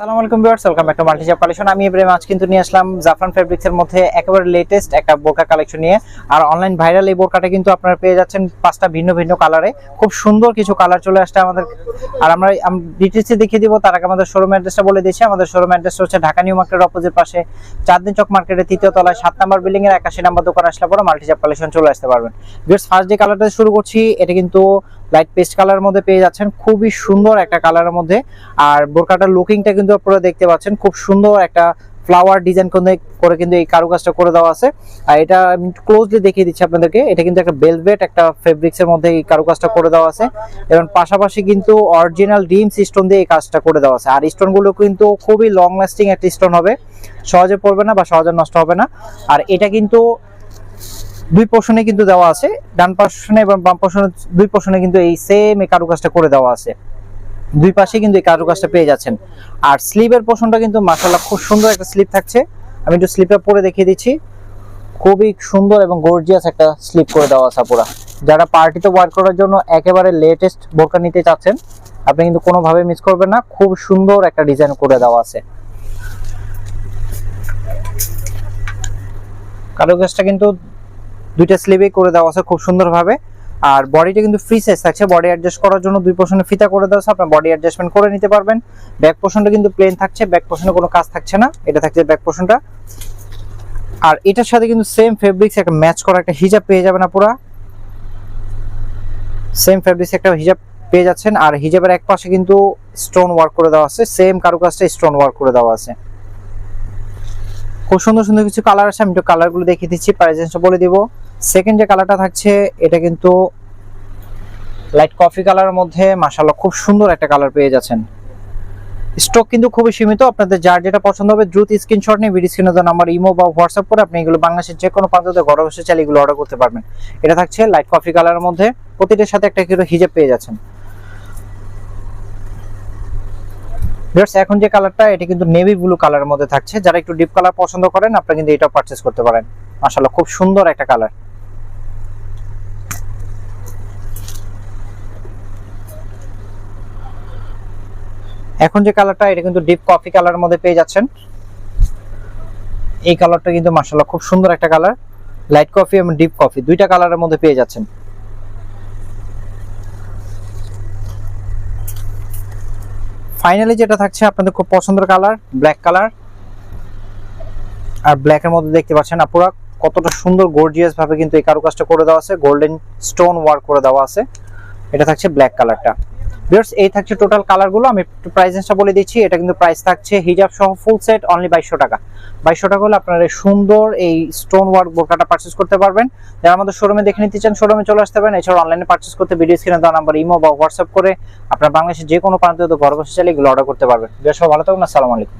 আসসালামু আলাইকুম viewers, welcome back to collection. আমি আজ কিন্তু নিয়ে আসলাম জাফরান ফেব্রিক্স এর মধ্যে একেবারে লেটেস্ট একটা বোরকা কালেকশন নিয়ে। আর অনলাইন ভাইরাল এই বোরকাটা কিন্তু আপনারা পেয়ে যাচ্ছেন পাঁচটা ভিন্ন ভিন্ন কালারে খুব সুন্দর কিছু কালার চলে আসছে আমাদের। আর আমরা ডিটেলসে দেখিয়ে দিব, তার আগে আমাদের শোরুম অ্যাড্রেসটা বলে দিচ্ছি আমাদের শোরুম অ্যাড্রেস হচ্ছে ঢাকা নিউ মার্কেটের অপোজিট পাশে চাঁদনি চক মার্কেটের তৃতীয় তলায় সাত নম্বর বিল্ডিং এর একাশি নম্বর দোকান আসলে পরে মাল্টিজাপ কালেকশন চলে আসতে পারবেন। ভিউয়ার্স ফার্স্ট যে কালারটা শুরু করছি, এটা কিন্তু লাইট পেস্ট কালারের মধ্যে পেয়ে যাচ্ছেন। খুবই সুন্দর একটা কালারের মধ্যে। আর বোরকাটার লুকিংটা কিন্তু আপনারা দেখতে পাচ্ছেন। খুব সুন্দর একটা ফ্লাওয়ার ডিজাইন করে করে কিন্তু এই কারুকাজটা করে দেওয়া আছে। আর এটা আমি ক্লোজলি দেখিয়ে দিচ্ছি আপনাদেরকে। এটা কিন্তু একটা বেলভেট একটা ফেব্রিক্সের মধ্যে এই কারুকাজটা করে দেওয়া আছে। এবং পাশাপাশি কিন্তু অরিজিনাল ডিমস স্টোন দিয়ে এই কাজটা করে দেওয়া আছে। আর স্টোনগুলো কিন্তু খুবই লং লাস্টিং একটা স্টোন হবে। সহজে পড়বে না বা সহজে নষ্ট হবে না। আর এটা কিন্তু দুই পোর্শনে কিন্তু দেওয়া আছে। ডান পোর্শনে এবং বাম পোর্শনে দুই পোর্শনে কিন্তু এই সেম এই কারুকাজটা করে দেওয়া আছে। দুই পাশে কিন্তু এই কারুকাজটা পেয়ে যাচ্ছেন। আর স্লিভের পোর্শনটা কিন্তু মাশাআল্লাহ খুব সুন্দর একটা স্লিপ থাকছে। আমি একটু স্লিপটা পরে দেখিয়ে দিচ্ছি। খুবই সুন্দর এবং গর্জিয়াস একটা স্লিপ করে দেওয়া আছে পুরা যারা পার্টিতে ওয়ার করার জন্য একেবারে লেটেস্ট বোরকা নিতে চাচ্ছেন, আপনি কিন্তু কোনোভাবে মিস করবেন না। খুব সুন্দর একটা ডিজাইন করে দেওয়া আছে। কারুকাজটা কিন্তু দুইটা স্লিভে করে দেওয়া আছে খুব সুন্দরভাবে। আর বডিটা কিন্তু ফ্রি সাইজ থাকছে। বডি অ্যাডজাস্ট করার জন্য দুই পোর্শনে ফিতা করে দেওয়া আছে। আপনার বডি অ্যাডজাস্টমেন্ট করে নিতে পারবেন। ব্যাক পোর্শনটা কিন্তু প্লেন থাকছে। ব্যাক পোর্শনে কোনো কাজ থাকছে না। এটা থাকছে ব্যাক পোর্শনটা আর এটার সাথে কিন্তু সেম ফেব্রিক্স একটা ম্যাচ করা একটা হিজাব পেয়ে যাবেন আপুরা। সেম ফেব্রিক্স একটা হিজাব পেয়ে যাচ্ছেন। আর হিজাবের এক পাশে কিন্তু স্টোন ওয়ার্ক করে দেওয়া আছে। সেম কারুকাজটা স্টোন ওয়ার্ক করে দেওয়া আছে। খুব সুন্দর সুন্দর কিছু কালার আছে, আমি একটু কালারগুলো দেখিয়ে দিচ্ছি প্রাইসটা বলে দিব। সেকেন্ড যে কালারটা থাকছে, এটা কিন্তু লাইট কফি কালারের মধ্যে, মাশাআল্লাহ, খুব সুন্দর একটা কালার পেয়ে যাচ্ছেন। স্টক কিন্তু খুবই সীমিত, আপনাদের যার যেটা পছন্দ হবে, দ্রুত স্ক্রিনশট নিয়ে ভিডিও স্ক্রিনে নাম্বার ইমো বা হোয়াটসঅ্যাপ করে আপনি এগুলো বাংলাদেশের যে কোনো প্রান্ততে ঘরে বসে চাইলে এগুলো অর্ডার করতে পারবেন। এটা থাকছে লাইট কফি কালারের মধ্যে, প্রতিটার সাথে একটা হিজাব পেয়ে যাচ্ছেন। এখন যে কালারটা এটা কিন্তু নেভি ব্লু কালারের মধ্যে থাকছে। যারা একটু ডিপ কালার পছন্দ করেন, আপনারা কিন্তু এটা পারচেজ করতে পারেন। মাশাআল্লাহ, খুব সুন্দর একটা কালার এখন যে কালারটা এটা কিন্তু ডিপ কফি কালারের মধ্যে পেয়ে যাচ্ছেন। এই কালারটা কিন্তু মাশাআল্লাহ, খুব সুন্দর একটা কালার লাইট কফি এবং ডিপ কফি দুইটা কালারের মধ্যে পেয়ে যাচ্ছেন। ফাইনালি যেটা থাকছে, আপনাদের খুব পছন্দের কালার ব্ল্যাক কালার আর ব্ল্যাকের মধ্যে দেখতে পাচ্ছেন আপুরা, কতটা সুন্দর গর্জিয়াস ভাবে কিন্তু এই কারুকাজটা করে দেওয়া আছে। গোল্ডেন স্টোন ওয়ার্ক করে দেওয়া আছে। এটা থাকছে ব্ল্যাক কালারটা ভিউয়ার্স এই থাকছে টোটাল কালারগুলো আমি একটু প্রাইসটা বলে দিচ্ছি। এটা কিন্তু প্রাইস থাকছে হিজাব সহ ফুল সেট অনলি বাইশশো টাকা। বাইশশো টাকা হলে আপনারা সুন্দর এই স্টোন ওয়ার্ক বোরকাটা পারচেস করতে পারবেন। যারা আমাদের শোরুমে দেখে নিতে চান শোরুমে চলে আসতে পারেন। এছাড়া অনলাইনে পারচেস করতে ভিডিও স্ক্রিনে দেওয়া নাম্বার ইমো বা হোয়াটসঅ্যাপ করে আপনার বাংলাদেশের যে কোনো প্রান্তে ঘর বসে চালিয়ে এগুলো অর্ডার করতে পারবেন। সব ভালো থাকুন। আসসালামু আলাইকুম।